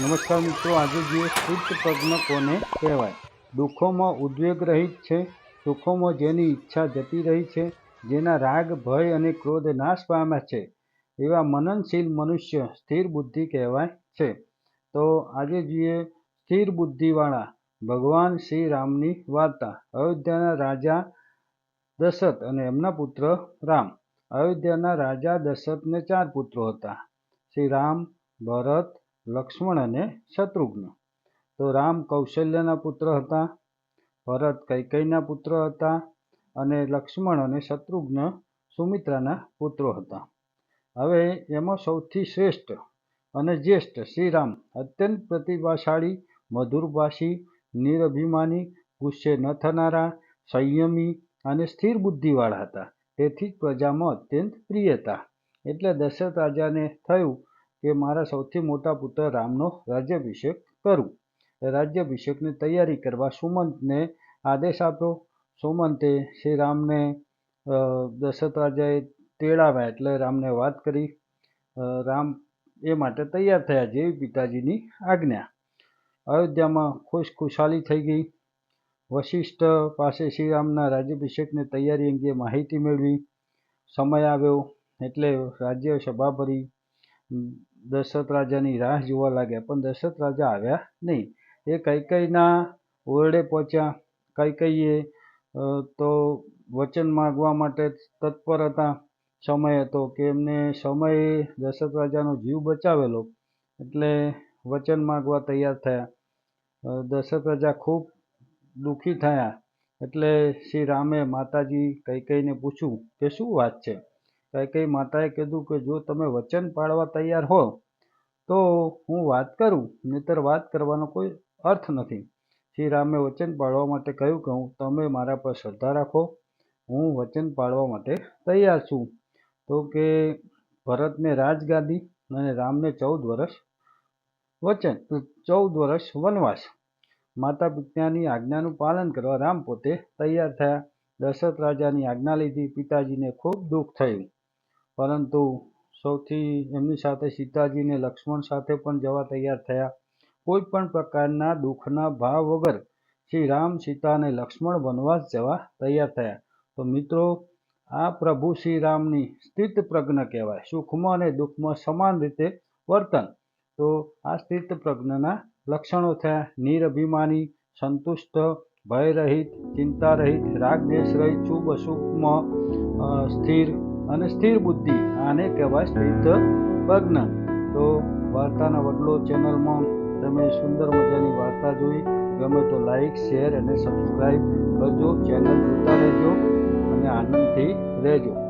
નમસ્કાર મિત્રો, આજે જોઈએ સ્થિત પ્રજ્ઞ કોને કહેવાય? દુઃખોમાં ઉદ્વેગ રહિત છે, સુખોમાં જેની ઈચ્છા જતી રહી છે, જેના રાગ, ભય અને ક્રોધ નાશ પામ્યા છે, એવા મનનશીલ મનુષ્ય સ્થિર બુદ્ધિ કહેવાય છે. તો આજે જોઈએ સ્થિર બુદ્ધિવાળા ભગવાન શ્રી રામની વાર્તા, અયોધ્યાના રાજા દશરથ અને એમના પુત્ર રામ. અયોધ્યાના રાજા દશરથને ચાર પુત્રો હતા, શ્રી રામ, ભરત લક્ષ્મણ અને શત્રુઘ્ન. તો રામ કૌશલ્યના પુત્ર હતા, ભરત કૈકૈના પુત્ર હતા અને લક્ષ્મણ અને શત્રુઘ્ન સુમિત્રાના પુત્રો હતા. હવે એમાં સૌથી શ્રેષ્ઠ અને જ્યેષ્ઠ શ્રીરામ અત્યંત પ્રતિભાશાળી, મધુરભાષી, નિરભિમાની, ગુસ્સે ન થનારા, સંયમી અને સ્થિર બુદ્ધિવાળા હતા. તેથી જ પ્રજામાં અત્યંત પ્રિય હતા. એટલે દશરથ રાજાને થયું કે મારા સૌથી મોટા પુત્ર રામનો રાજ્યાભિષેક કરું. રાજ્યાભિષેકની તૈયારી કરવા સુમંતને આદેશ આપ્યો. સુમંતે શ્રી રામને દશરથ રાજાએ તેડાવ્યા એટલે રામને વાત કરી. રામ એ માટે તૈયાર થયા જેવી પિતાજીની આજ્ઞા. અયોધ્યામાં ખુશ ખુશાલી થઈ ગઈ. વશિષ્ઠ પાસે શ્રીરામના રાજ્યાભિષેકની તૈયારી અંગે માહિતી મેળવી. સમય આવ્યો એટલે રાજ્ય સભા ભરી. દશરથ રાજાની રાહ જોવા લાગ્યા, પણ દશરથ રાજા આવ્યા નહીં. એ કૈકઈના ઓરડે પહોંચ્યા. કૈકેયીએ તો વચન માગવા માટે તત્પર હતા. સમય હતો કે એમને સમયે દશરથ રાજાનો જીવ બચાવેલો, એટલે વચન માગવા તૈયાર થયા. દશરથ રાજા ખૂબ દુઃખી થયા, એટલે શ્રી રામે માતાજી કૈકઈને પૂછ્યું કે શું વાત છે? કૈકેયી માતાએ કીધું કે જો તમે વચન પાળવા તૈયાર હો, તો હું વાત કરું, નહીંતર વાત કરવાનો કોઈ અર્થ નથી. શ્રી રામે વચન પાળવા માટે કહ્યું કે હું, તમે મારા પર શ્રદ્ધા રાખો, હું વચન પાળવા માટે તૈયાર છું. તો કે ભરતને રાજગાદી અને રામને ચૌદ વર્ષ વચન, ચૌદ વર્ષ વનવાસ. માતા પિતાની આજ્ઞાનું પાલન કરવા રામ પોતે તૈયાર થયા. દશરથ રાજાની આજ્ઞા લીધી, પિતાજીને ખૂબ દુઃખ થયું. પરંતુ સૌથી એમની સાથે સીતાજીને લક્ષ્મણ સાથે પણ જવા તૈયાર થયા. કોઈ પણ પ્રકારના દુઃખના ભાવ વગર શ્રી રામ, સીતા અને લક્ષ્મણ વનવાસ જવા તૈયાર થયા. તો મિત્રો, આ પ્રભુ શ્રી રામની સ્થિત પ્રજ્ઞ કહેવાય. સુખમાં અને દુઃખમાં સમાન રીતે વર્તન. તો આ સ્થિત પ્રજ્ઞના લક્ષણો થયા. નિરભિમાની, સંતુષ્ટ, ભયરહિત ચિંતા રહિત રાગ દ્વેષ રહિત શુભ અશુભમાં સ્થિર અને સ્થિર બુદ્ધિ, આને કહેવાય સ્થિત પ્રજ્ઞ. તો વાર્તાના વડલો ચેનલમાં તમે સુંદર મજાની વાર્તા જોઈ, ગમે તો લાઈક, શેર અને સબસ્ક્રાઈબ કરજો, ચેનલ જોતા રહેજો અને આનંદથી રહેજો.